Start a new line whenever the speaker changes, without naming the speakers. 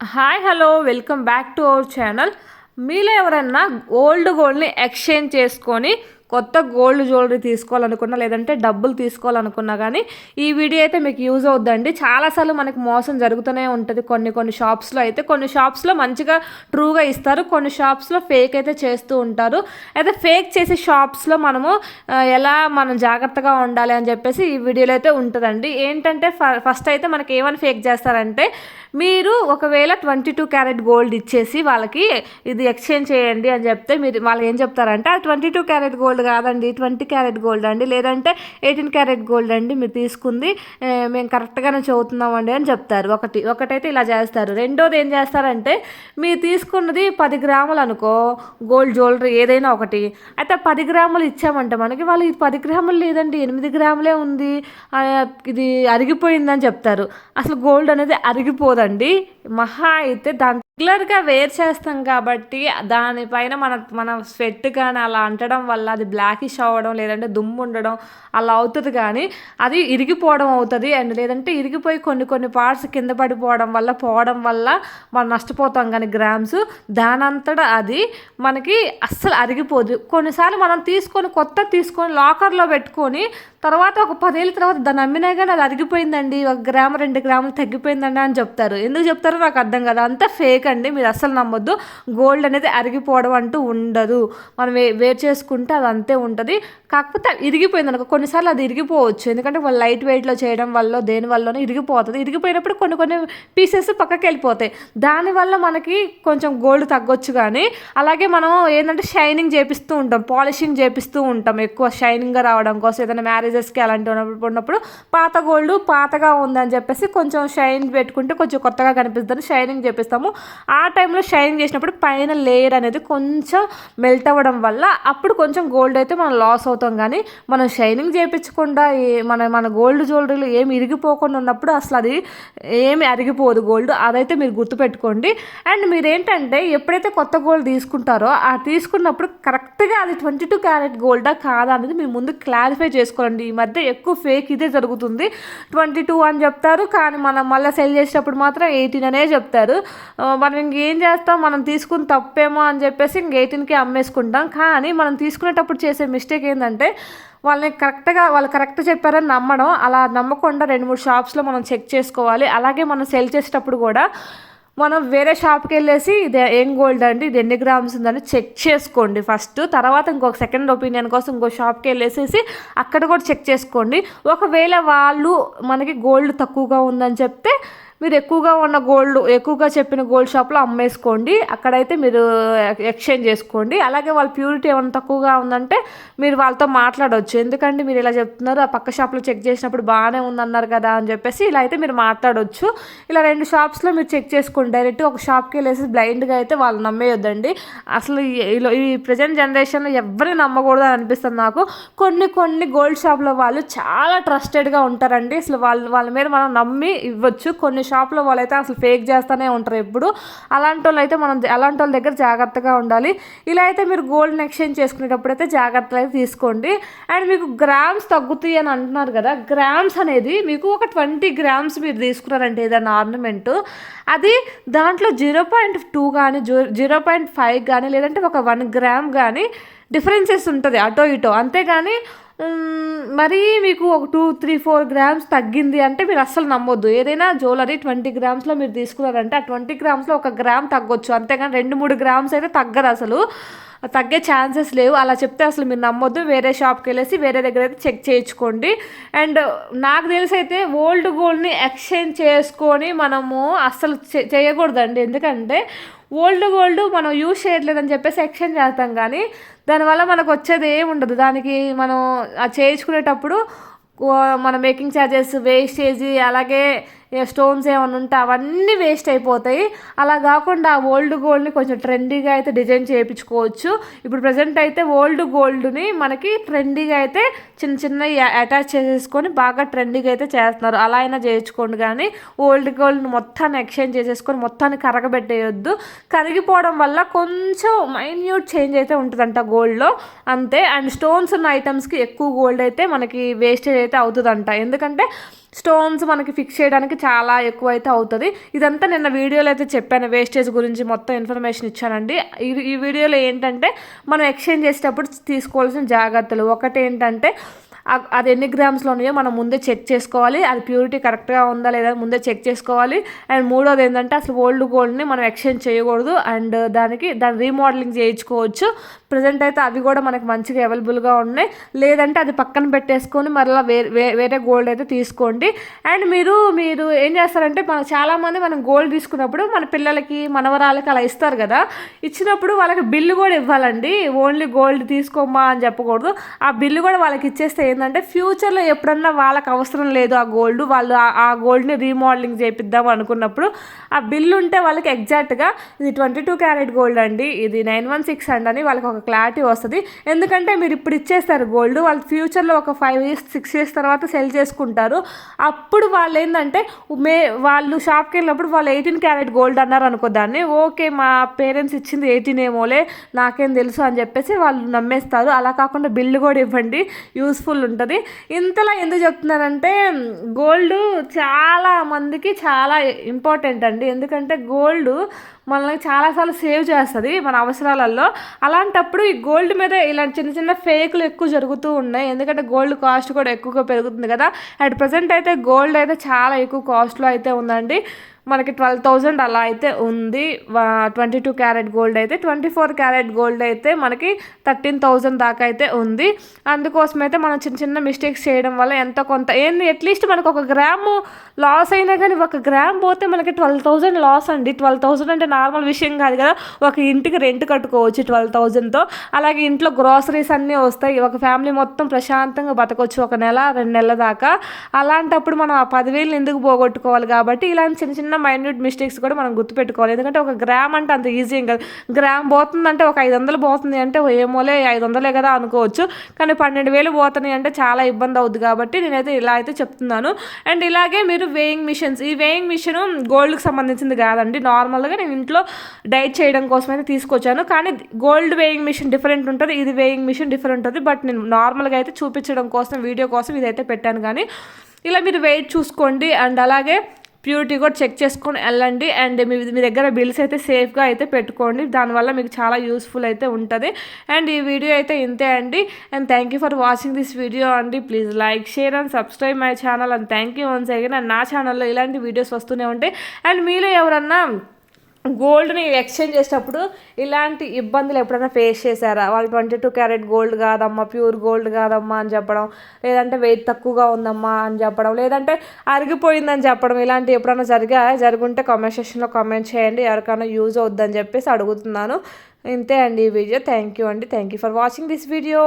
Hi hello welcome back to our channel. మీలో ఎవరన్నా old గోల్డ్ని exchange చేసుకొని కొత్త గోల్డ్ జ్యువెలరీ తీసుకోవాలనుకున్నా లేదంటే డబ్బులు తీసుకోవాలనుకున్నా కానీ ఈ వీడియో అయితే మీకు యూజ్ అవుద్దండి. చాలాసార్లు మనకి మోసం జరుగుతూనే ఉంటుంది. కొన్ని కొన్ని షాప్స్లో అయితే కొన్ని షాప్స్లో మంచిగా ట్రూగా ఇస్తారు. కొన్ని షాప్స్లో ఫేక్ అయితే చేస్తూ ఉంటారు. అయితే ఫేక్ చేసే షాప్స్లో మనము ఎలా మనం జాగ్రత్తగా ఉండాలి అని చెప్పేసి ఈ వీడియోలో అయితే ఉంటుందండి. ఏంటంటే ఫస్ట్ అయితే మనకి ఏమని ఫేక్ చేస్తారంటే మీరు ఒకవేళ ట్వంటీ టూ క్యారెట్ గోల్డ్ ఇచ్చేసి వాళ్ళకి ఇది ఎక్స్చేంజ్ చేయండి అని చెప్తే మీరు వాళ్ళు ఏం చెప్తారంటే ఆ ట్వంటీ టూ క్యారెట్ గోల్డ్ కాదండి ట్వంటీ క్యారెట్ గోల్డ్ అండి లేదంటే ఎయిటీన్ క్యారెట్ గోల్డ్ అండి మీరు తీసుకుంది మేము కరెక్ట్గానే చదువుతున్నామండి అని చెప్తారు. ఒకటి ఒకటైతే ఇలా చేస్తారు. రెండోది ఏం చేస్తారంటే మీరు తీసుకున్నది పది గ్రాములు అనుకో గోల్డ్ జ్యువెలరీ ఏదైనా ఒకటి. అయితే పది గ్రాములు ఇచ్చామంటే మనకి వాళ్ళు ఇది పది గ్రాములు లేదండి ఎనిమిది గ్రాములే ఉంది ఇది అరిగిపోయిందని చెప్తారు. అసలు గోల్డ్ అనేది అరిగిపోదు కాదండి మహా అయితే దాని రెగ్యులర్గా వేర్ చేస్తాం కాబట్టి దానిపైన మన మన స్వెట్ కానీ అలా అంటడం వల్ల అది బ్లాకిష్ అవ్వడం లేదంటే దుమ్ము ఉండడం అలా అవుతుంది కానీ అది ఇరిగిపోవడం అవుతుంది. అండ్ లేదంటే ఇరిగిపోయి కొన్ని కొన్ని పార్ట్స్ కింద పడిపోవడం వల్ల పోవడం వల్ల మనం నష్టపోతాం కానీ గ్రామ్స్ దానంతటా అది మనకి అస్సలు అరిగిపోదు. కొన్నిసార్లు మనం తీసుకొని కొత్త తీసుకొని లాకర్లో పెట్టుకొని తర్వాత ఒక పదేళ్ళ తర్వాత దాన్ని అమ్మినా కానీ అది అరిగిపోయిందండి. ఒక గ్రాము రెండు గ్రాములు తగ్గిపోయిందండి అని చెప్తారు. ఎందుకు చెప్తారు? నాకు అర్థం కదా. అంతా ఫేక్ అండి. మీరు అస్సలు నమ్మొద్దు. గోల్డ్ అనేది అరిగిపోవడం అంటూ ఉండదు. మనం వే వేర్ చేసుకుంటే అది అంతే ఉంటుంది. కాకపోతే ఇరిగిపోయింది అనుకో కొన్నిసార్లు అది ఇరిగిపోవచ్చు. ఎందుకంటే వాళ్ళు లైట్ వెయిట్లో చేయడం వల్ల దేని వల్లనో ఇరిగిపోతుంది. ఇరిగిపోయినప్పుడు కొన్ని కొన్ని పీసెస్ పక్కకి వెళ్ళిపోతాయి. దానివల్ల మనకి కొంచెం గోల్డ్ తగ్గొచ్చు కానీ అలాగే మనం ఏంటంటే షైనింగ్ చేపిస్తూ ఉంటాం. పాలిషింగ్ చేపిస్తూ ఉంటాం. ఎక్కువ షైనింగ్గా రావడం కోసం ఏదైనా మ్యారేజెస్కి అలాంటి ఉన్నప్పుడు ఉన్నప్పుడు పాత గోల్డ్ పాతగా ఉందని చెప్పేసి కొంచెం షైన్ పెట్టుకుంటే కొంచెం కొత్తగా కనిపిస్తుంది. షైనింగ్ చేపిస్తాము. ఆ టైంలో షైనింగ్ చేసినప్పుడు పైన లేయర్ అనేది కొంచెం మెల్ట్ అవ్వడం వల్ల అప్పుడు కొంచెం గోల్డ్ అయితే మనం లాస్ అవుతాం. కానీ మనం షైనింగ్ చేయించకుండా మన మన గోల్డ్ జ్యువెలరీలు ఏమి ఇరిగిపోకుండా ఉన్నప్పుడు అసలు అది ఏమి అరిగిపోదు గోల్డ్. అదైతే మీరు గుర్తుపెట్టుకోండి. అండ్ మీరు ఏంటంటే ఎప్పుడైతే కొత్త గోల్డ్ తీసుకుంటారో ఆ తీసుకున్నప్పుడు కరెక్ట్గా అది ట్వంటీ టూ క్యారెట్ గోల్డా కాదా అనేది మీరు ముందు క్లారిఫై చేసుకోండి ఈ మధ్య ఎక్కువ ఫేక్ ఇదే జరుగుతుంది. ట్వంటీ టూ అని చెప్తారు. కానీ మనం మళ్ళీ సెల్ చేసేటప్పుడు మాత్రం ఎయిటీన్ అనే చెప్తారు. మనం ఇంకేం చేస్తాం? మనం తీసుకుని తప్పేమో అని చెప్పేసి ఇంక ఎయిటీన్కి అమ్మేసుకుంటాం. కానీ మనం తీసుకునేటప్పుడు చేసే మిస్టేక్ ఏంటంటే వాళ్ళని కరెక్ట్గా వాళ్ళు కరెక్ట్ చెప్పారని నమ్మడం. అలా నమ్మకుండా రెండు మూడు షాప్స్లో మనం చెక్ చేసుకోవాలి. అలాగే మనం సెల్ చేసేటప్పుడు కూడా మనం వేరే షాప్కి వెళ్ళేసి ఇది ఏం గోల్డ్ అండి? ఇది ఎన్ని గ్రామ్స్ ఉందని చెక్ చేసుకోండి ఫస్ట్. తర్వాత ఇంకొక సెకండ్ ఒపీనియన్ కోసం ఇంకో షాప్కి వెళ్ళేసేసి అక్కడ కూడా చెక్ చేసుకోండి. ఒకవేళ వాళ్ళు మనకి గోల్డ్ తక్కువగా ఉందని చెప్తే మీరు ఎక్కువగా ఉన్న గోల్డ్ ఎక్కువగా చెప్పిన గోల్డ్ షాప్లో అమ్మేసుకోండి. అక్కడైతే మీరు ఎక్స్చేంజ్ చేసుకోండి. అలాగే వాళ్ళ ప్యూరిటీ ఏమైనా తక్కువగా ఉందంటే మీరు వాళ్ళతో మాట్లాడవచ్చు ఎందుకంటే మీరు ఇలా చెప్తున్నారు ఆ పక్క షాప్లో చెక్ చేసినప్పుడు బాగానే ఉందన్నారు కదా అని చెప్పేసి ఇలా అయితే మీరు మాట్లాడవచ్చు ఇలా రెండు షాప్స్లో మీరు చెక్ చేసుకోండి. డైరెక్ట్ ఒక షాప్కి వెళ్ళేసి బ్లైండ్గా అయితే వాళ్ళు నమ్మేయొద్దండి. అసలు ఈ- ఈ- ప్రజెంట్ జనరేషన్లో ఎవరిని నమ్మకూడదు అని అనిపిస్తుంది నాకు. కొన్ని కొన్ని గోల్డ్ షాప్లో వాళ్ళు చాలా ట్రస్టెడ్గా ఉంటారండి. అసలు వాళ్ళు వాళ్ళ మీద మనం నమ్మి ఇవ్వచ్చు. కొన్ని షాప్లో వాళ్ళైతే అసలు ఫేక్ చేస్తూనే ఉంటారు ఎప్పుడు. అలాంటి వాళ్ళు అయితే మనం అలాంటి వాళ్ళ దగ్గర జాగ్రత్తగా ఉండాలి. ఇలా అయితే మీరు గోల్డ్ని ఎక్స్చేంజ్ చేసుకునేటప్పుడు అయితే జాగ్రత్తలు అయితే తీసుకోండి. అండ్ మీకు గ్రామ్స్ తగ్గుతాయి అని అంటున్నారు కదా గ్రామ్స్ అనేది మీకు ఒక ట్వంటీ గ్రామ్స్ మీరు తీసుకున్నారంటే ఏదైనా ఆర్నమెంట్ అది దాంట్లో జీరో పాయింట్ టూ కానీ జీరో పాయింట్ ఫైవ్ కానీ లేదంటే ఒక వన్ గ్రామ్ కానీ డిఫరెన్సెస్ ఉంటుంది అటో ఇటో. అంతేగాని మరీ మీకు ఒక టూ త్రీ ఫోర్ గ్రామ్స్ తగ్గింది అంటే మీరు అస్సలు నమ్మొద్దు. ఏదైనా జ్యువెలరీ ట్వంటీ గ్రామ్స్లో మీరు తీసుకున్నారంటే ఆ ట్వంటీ గ్రామ్స్లో ఒక గ్రామ్ తగ్గొచ్చు. అంతేగాని రెండు మూడు గ్రామ్స్ అయితే తగ్గదు అసలు. తగ్గే ఛాన్సెస్ లేవు. అలా చెప్తే అసలు మీరు నమ్మొద్దు. వేరే షాప్కి వెళ్ళేసి వేరే దగ్గర అయితే చెక్ చేయించుకోండి. అండ్ నాకు తెలిసి అయితే ఓల్డ్ గోల్డ్ని ఎక్స్చేంజ్ చేసుకొని మనము అస్సలు చేయకూడదండి. ఎందుకంటే ఓల్డ్ గోల్డ్ మనం యూజ్ చేయట్లేదని చెప్పేసి ఎక్స్చేంజ్ చేస్తాం కానీ దానివల్ల మనకు వచ్చేది ఏమి ఉండదు. దానికి మనం చేయించుకునేటప్పుడు మన మేకింగ్ ఛార్జెస్ వేస్టేజీ అలాగే స్టోన్స్ ఏమైనా ఉంటే అవన్నీ వేస్ట్ అయిపోతాయి. అలా కాకుండా ఆ ఓల్డ్ గోల్డ్ని కొంచెం ట్రెండీగా అయితే డిజైన్ చేయించుకోవచ్చు. ఇప్పుడు ప్రజెంట్ అయితే ఓల్డ్ గోల్డ్ని మనకి ట్రెండీగా అయితే చిన్న చిన్న అటాచ్ చేసేసుకొని బాగా ట్రెండీగా అయితే చేస్తున్నారు. అలా అయినా చేయించుకోండి కానీ ఓల్డ్ గోల్డ్ మొత్తాన్ని ఎక్స్చేంజ్ చేసేసుకొని మొత్తాన్ని కరగబెట్టేయొద్దు. కరిగిపోవడం వల్ల కొంచెం మైన్యూట్ చేంజ్ అయితే ఉంటుందంట గోల్డ్లో. అంతే. అండ్ స్టోన్స్ ఉన్న ఐటమ్స్కి ఎక్కువ గోల్డ్ అయితే మనకి వేస్టేజ్ అయితే అవుతుందంట. ఎందుకంటే స్టోన్స్ మనకి ఫిక్స్ చేయడానికి చాలా ఎక్కువ అయితే అవుతుంది. ఇదంతా నిన్న వీడియోలో అయితే చెప్పాను వేస్టేజ్ గురించి మొత్తం ఇన్ఫర్మేషన్ ఇచ్చానండి. ఈ వీడియోలో ఏంటంటే మనం ఎక్స్చేంజ్ చేసేటప్పుడు తీసుకోవాల్సిన జాగ్రత్తలు. ఒకటి ఏంటంటే అది ఎన్ని గ్రామ్స్లో ఉన్నాయో మనం ముందే చెక్ చేసుకోవాలి. అది ప్యూరిటీ కరెక్ట్గా ఉందా లేదా ముందే చెక్ చేసుకోవాలి. అండ్ మూడోది ఏంటంటే అసలు ఓల్డ్ గోల్డ్ని మనం ఎక్స్చేంజ్ చేయకూడదు. అండ్ దానికి దాని రీమోడలింగ్ చేయించుకోవచ్చు. ప్రజెంట్ అయితే అవి కూడా మనకి మంచిగా అవైలబుల్గా ఉన్నాయి. లేదంటే అది పక్కన పెట్టేసుకొని మరలా వేరే వే- వేరే గోల్డ్ అయితే తీసుకోండి. అండ్ మీరు మీరు ఏం చేస్తారంటే మన చాలామంది మనం గోల్డ్ తీసుకున్నప్పుడు మన పిల్లలకి మనవరాలకి అలా ఇస్తారు కదా. ఇచ్చినప్పుడు వాళ్ళకి బిల్లు కూడా ఇవ్వాలండి. ఓన్లీ గోల్డ్ తీసుకోమ్మా అని చెప్పకూడదు. ఆ బిల్లు కూడా వాళ్ళకి ఇచ్చేస్తే ఏంటంటే ఫ్యూచర్లో ఎప్పుడన్నా వాళ్ళకి అవసరం లేదు ఆ గోల్డ్. వాళ్ళు ఆ- ఆ గోల్డ్ని రీమోడలింగ్ చేపిద్దాం అనుకున్నప్పుడు ఆ బిల్లు ఉంటే వాళ్ళకి ఎగ్జాక్ట్గా ఇది ట్వంటీ టూ క్యారెట్ గోల్డ్ అండి. ఇది నైన్ వన్ సిక్స్ అండ్ అని వాళ్ళకి ఒక క్లారిటీ వస్తుంది. ఎందుకంటే మీరు ఇప్పుడు ఇచ్చేస్తారు గోల్డ్ వాళ్ళు ఫ్యూచర్లో ఒక ఫైవ్ ఇయర్స్ సిక్స్ ఇయర్స్ తర్వాత సెల్ చేసుకుంటారు. అప్పుడు వాళ్ళు ఏంటంటే మే వాళ్ళు షాప్కి వెళ్ళినప్పుడు వాళ్ళు ఎయిటీన్ క్యారెట్ గోల్డ్ అన్నారు అనుకో దాన్ని. ఓకే మా పేరెంట్స్ ఇచ్చింది ఎయిటీన్ ఏమోలే నాకేం తెలుసు అని చెప్పేసి వాళ్ళు నమ్మేస్తారు. అలా కాకుండా బిల్లు కూడా ఇవ్వండి యూస్ఫుల్ ఉంటుంది. ఇంతలా ఎందుకు చెప్తున్నానంటే గోల్డ్ చాలా మందికి చాలా ఇంపార్టెంట్ అండి. ఎందుకంటే గోల్డ్ మనల్ని చాలాసార్లు సేవ్ చేస్తుంది మన అవసరాలలో అలాంటప్పుడు ఈ గోల్డ్ మీద ఇలాంటి చిన్న చిన్న ఫేక్లు ఎక్కువ జరుగుతూ ఉన్నాయి. ఎందుకంటే గోల్డ్ కాస్ట్ కూడా ఎక్కువగా పెరుగుతుంది కదా. అట్ ప్రజెంట్ అయితే గోల్డ్ అయితే చాలా ఎక్కువ కాస్ట్లో అయితే ఉందండి. మనకి ట్వెల్వ్ థౌజండ్ అలా అయితే ఉంది. ట్వంటీ టూ క్యారెట్ గోల్డ్ అయితే ట్వంటీ ఫోర్ క్యారెట్ గోల్డ్ అయితే మనకి థర్టీన్ థౌజండ్ దాకా అయితే ఉంది. అందుకోసం అయితే మనం చిన్న చిన్న మిస్టేక్స్ చేయడం వల్ల ఎంత కొంత ఏంది అట్లీస్ట్ మనకు ఒక గ్రాము లాస్ అయినా కానీ ఒక గ్రామ్ పోతే మనకి ట్వెల్వ్ థౌజండ్ లాస్ అండి. ట్వెల్వ్ థౌజండ్ అంటే నార్మల్ విషయం కాదు కదా. ఒక ఇంటికి రెంట్ కట్టుకోవచ్చు ట్వెల్వ్ థౌజండ్తో అలాగే ఇంట్లో గ్రాసరీస్ అన్నీ వస్తాయి. ఒక ఫ్యామిలీ మొత్తం ప్రశాంతంగా బతకొచ్చు ఒక నెల రెండు నెలల దాకా. అలాంటప్పుడు మనం ఆ పదివేలు ఎందుకు పోగొట్టుకోవాలి కాబట్టి ఇలాంటి చిన్న చిన్న మైన్యూట్ మిస్టేక్స్ కూడా మనం గుర్తుపెట్టుకోవాలి. ఎందుకంటే ఒక గ్రామ్ అంటే అంత ఈజీ ఏం కాదు. గ్రామ్ పోతుందంటే ఒక ఐదు వందలు పోతుంది అంటే ఏమోలే ఐదు వందలే కదా అనుకోవచ్చు. కానీ పన్నెండు వేలు పోతున్నాయి అంటే చాలా ఇబ్బంది అవుద్ది కాబట్టి నేనైతే ఇలా అయితే చెప్తున్నాను. అండ్ ఇలాగే మీరు వేయింగ్ మిషన్స్ ఈ వేయింగ్ మిషన్ గోల్డ్కి సంబంధించింది కాదండి. నార్మల్గా నేను ఇంట్లో డైట్ చేయడం కోసం అయితే తీసుకొచ్చాను. కానీ గోల్డ్ వేయింగ్ మిషన్ డిఫరెంట్ ఉంటుంది ఇది వేయింగ్ మిషన్ డిఫరెంట్ ఉంటుంది. బట్ నేను నార్మల్గా అయితే చూపించడం కోసం వీడియో కోసం ఇదైతే పెట్టాను. కానీ ఇలా మీరు వెయిట్ చూసుకోండి. అండ్ అలాగే ప్యూరిటీ కూడా చెక్ చేసుకొని వెళ్ళండి. అండ్ మీ మీ దగ్గర బిల్స్ అయితే సేఫ్గా అయితే పెట్టుకోండి. దానివల్ల మీకు చాలా యూస్ఫుల్ అయితే ఉంటుంది. అండ్ ఈ వీడియో అయితే ఇంతే అండి. And thank you for watching this video అండి. Please like share and subscribe my channel. And thank you once again. And నా ఛానల్లో ఇలాంటి వీడియోస్ వస్తూనే ఉంటాయి. అండ్ మీలో ఎవరన్నా గోల్డ్ని ఎక్స్చేంజ్ చేసేటప్పుడు ఇలాంటి ఇబ్బందులు ఎప్పుడైనా ఫేస్ చేశారా? వాళ్ళు ట్వంటీ టూ క్యారెట్ గోల్డ్ కాదమ్మా ప్యూర్ గోల్డ్ కాదమ్మా అని చెప్పడం లేదంటే వెయిట్ తక్కువగా ఉందమ్మా అని చెప్పడం లేదంటే అరిగిపోయిందని చెప్పడం ఇలాంటి ఎప్పుడైనా జరిగా జరుగుంటే కామెంట్ సెక్షన్లో కామెంట్ చేయండి. ఎవరికైనా యూజ్ అవుద్దని చెప్పేసి అడుగుతున్నాను. ఇంతే అండి ఈ వీడియో. థ్యాంక్ యూ అండి. Thank you for watching this video.